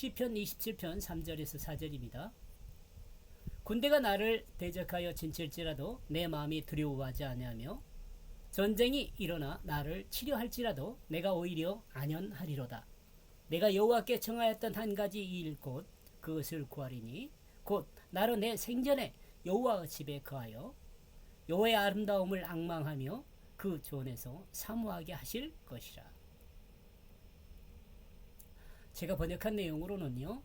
시편 27편 3절에서 4절입니다. 군대가 나를 대적하여 진칠지라도 내 마음이 두려워하지 아니하며 전쟁이 일어나 나를 치료할지라도 내가 오히려 안연하리로다. 내가 여호와께 청하였던 한 가지 일곧 그것을 구하리니 곧 나로 내 생전에 여호와 집에 거하여 여호와의 아름다움을 악망하며 그 존에서 사모하게 하실 것이라. 제가 번역한 내용으로는요.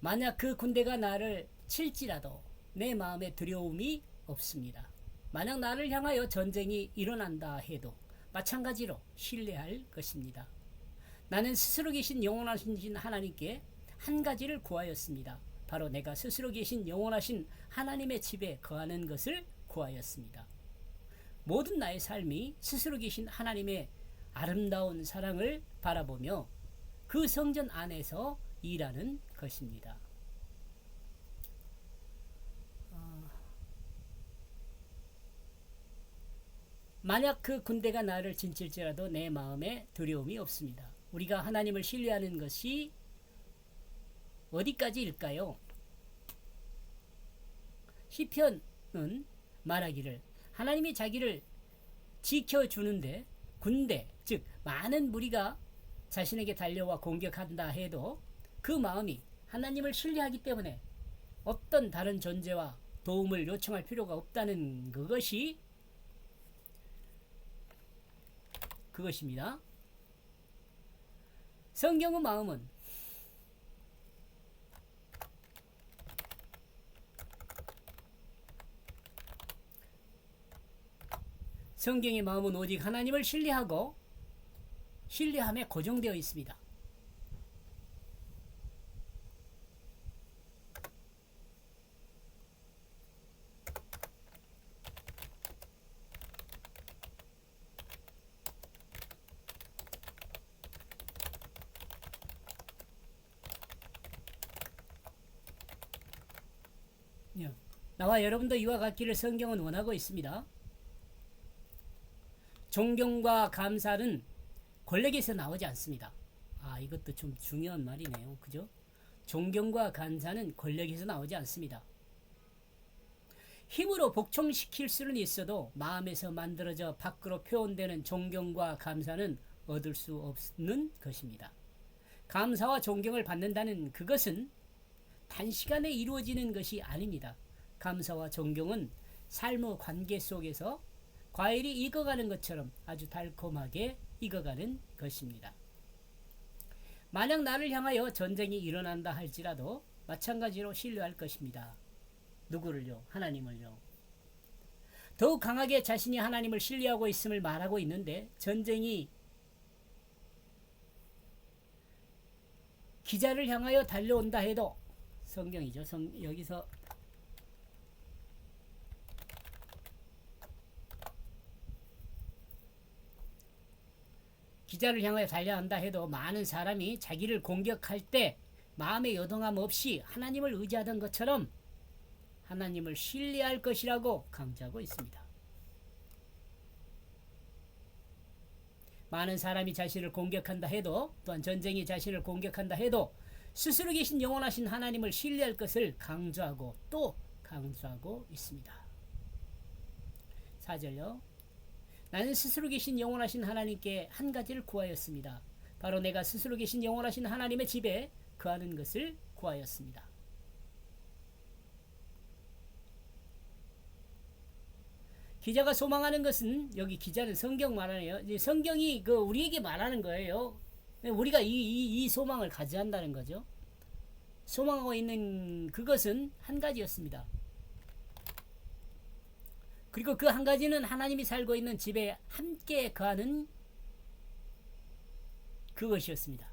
만약 그 군대가 나를 칠지라도 내 마음에 두려움이 없습니다. 만약 나를 향하여 전쟁이 일어난다 해도 마찬가지로 신뢰할 것입니다. 나는 스스로 계신 영원하신 하나님께 한 가지를 구하였습니다. 바로 내가 스스로 계신 영원하신 하나님의 집에 거하는 것을 구하였습니다. 모든 나의 삶이 스스로 계신 하나님의 아름다운 사랑을 바라보며 그 성전 안에서 일하는 것입니다. 어, 만약 그 군대가 나를 진칠지라도 내 마음에 두려움이 없습니다. 우리가 하나님을 신뢰하는 것이 어디까지일까요? 시편은 말하기를 하나님이 자기를 지켜주는데 군대 즉 많은 무리가 자신에게 달려와 공격한다 해도 그 마음이 하나님을 신뢰하기 때문에 어떤 다른 존재와 도움을 요청할 필요가 없다는 그것이 그것입니다. 성경의 마음은 성경의 마음은 오직 하나님을 신뢰하고 신뢰함에 고정되어 있습니다. 예. 나와 여러분도 이와 같기를 성경은 원하고 있습니다. 존경과 감사는 권력에서 나오지 않습니다. 아, 이것도 좀 중요한 말이네요. 그죠? 존경과 감사는 권력에서 나오지 않습니다. 힘으로 복종시킬 수는 있어도 마음에서 만들어져 밖으로 표현되는 존경과 감사는 얻을 수 없는 것입니다. 감사와 존경을 받는다는 그것은 단시간에 이루어지는 것이 아닙니다. 감사와 존경은 삶의 관계 속에서 과일이 익어가는 것처럼 아주 달콤하게 익어가는 것입니다. 만약 나를 향하여 전쟁이 일어난다 할지라도 마찬가지로 신뢰할 것입니다. 누구를요? 하나님을요. 더욱 강하게 자신이 하나님을 신뢰하고 있음을 말하고 있는데 전쟁이 기자를 향하여 달려온다 해도 성경이죠. 성, 여기서 기자를 향하여 달려간다 해도 많은 사람이 자기를 공격할 때 마음의 요동함 없이 하나님을 의지하던 것처럼 하나님을 신뢰할 것이라고 강조하고 있습니다. 많은 사람이 자신을 공격한다 해도 또한 전쟁이 자신을 공격한다 해도 스스로 계신 영원하신 하나님을 신뢰할 것을 강조하고 또 강조하고 있습니다. 4절요. 나는 스스로 계신 영원하신 하나님께 한 가지를 구하였습니다. 바로 내가 스스로 계신 영원하신 하나님의 집에 거하는 것을 구하였습니다. 기자가 소망하는 것은 여기 기자는 성경 말하네요. 성경이 그 우리에게 말하는 거예요. 우리가 이, 이, 이 소망을 가져한다는 거죠. 소망하고 있는 그것은 한 가지였습니다. 그리고 그 한 가지는 하나님이 살고 있는 집에 함께 거하는 그것이었습니다.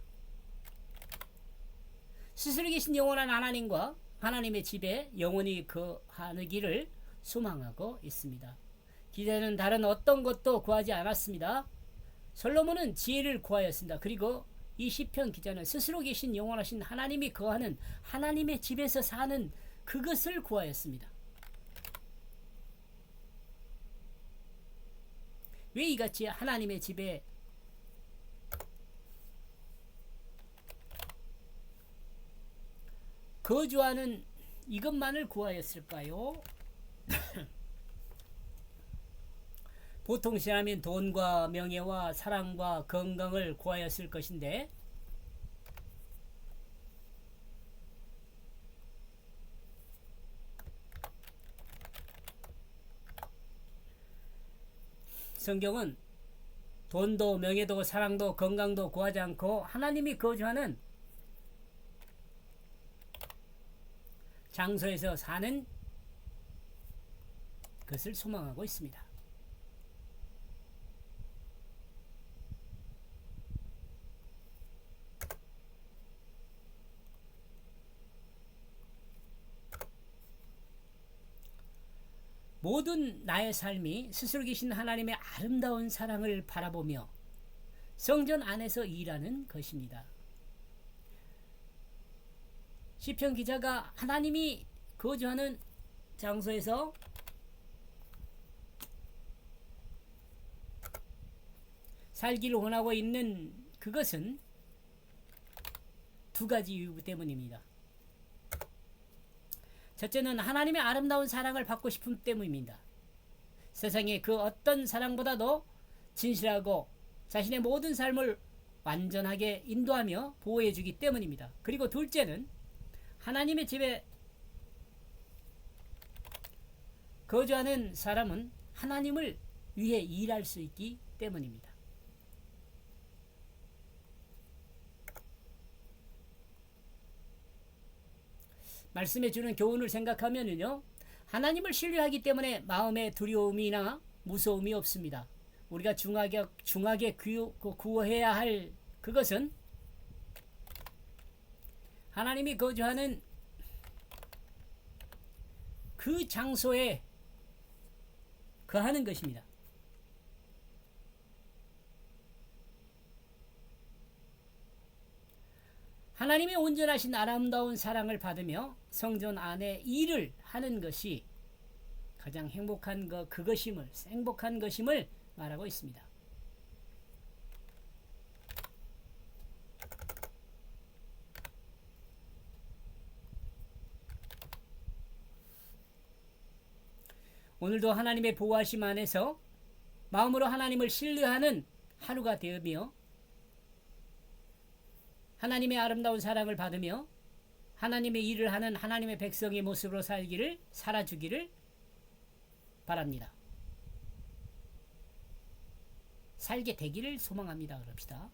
스스로 계신 영원한 하나님과 하나님의 집에 영원히 거하기를 소망하고 있습니다. 기자는 다른 어떤 것도 구하지 않았습니다. 솔로몬은 지혜를 구하였습니다. 그리고 이 시편 기자는 스스로 계신 영원하신 하나님이 거하는 하나님의 집에서 사는 그것을 구하였습니다. 왜 이같이 하나님의 집에 거주하는 이것만을 구하였을까요? 보통 시라면 돈과 명예와 사랑과 건강을 구하였을 것인데 성경은 돈도 명예도 사랑도 건강도 구하지 않고 하나님이 거주하는 장소에서 사는 것을 소망하고 있습니다. 모든 나의 삶이 스스로 계신 하나님의 아름다운 사랑을 바라보며 성전 안에서 일하는 것입니다. 시편 기자가 하나님이 거주하는 장소에서 살기를 원하고 있는 그것은 두 가지 이유 때문입니다. 첫째는 하나님의 아름다운 사랑을 받고 싶음 때문입니다. 세상의 그 어떤 사랑보다도 진실하고 자신의 모든 삶을 완전하게 인도하며 보호해 주기 때문입니다. 그리고 둘째는 하나님의 집에 거주하는 사람은 하나님을 위해 일할 수 있기 때문입니다. 말씀해 주는 교훈을 생각하면은요. 하나님을 신뢰하기 때문에 마음에 두려움이나 무서움이 없습니다. 우리가 중하게 중하게 구호해야 할 그것은 하나님이 거주하는 그 장소에 거하는 것입니다. 하나님의 온전하신 아름다운 사랑을 받으며 성전 안에 일을 하는 것이 가장 행복한 것 그것임을 행복한 것임을 말하고 있습니다. 오늘도 하나님의 보호하심 안에서 마음으로 하나님을 신뢰하는 하루가 되며 하나님의 아름다운 사랑을 받으며 하나님의 일을 하는 하나님의 백성의 모습으로 살기를 살아주기를 바랍니다. 살게 되기를 소망합니다. 그럽시다.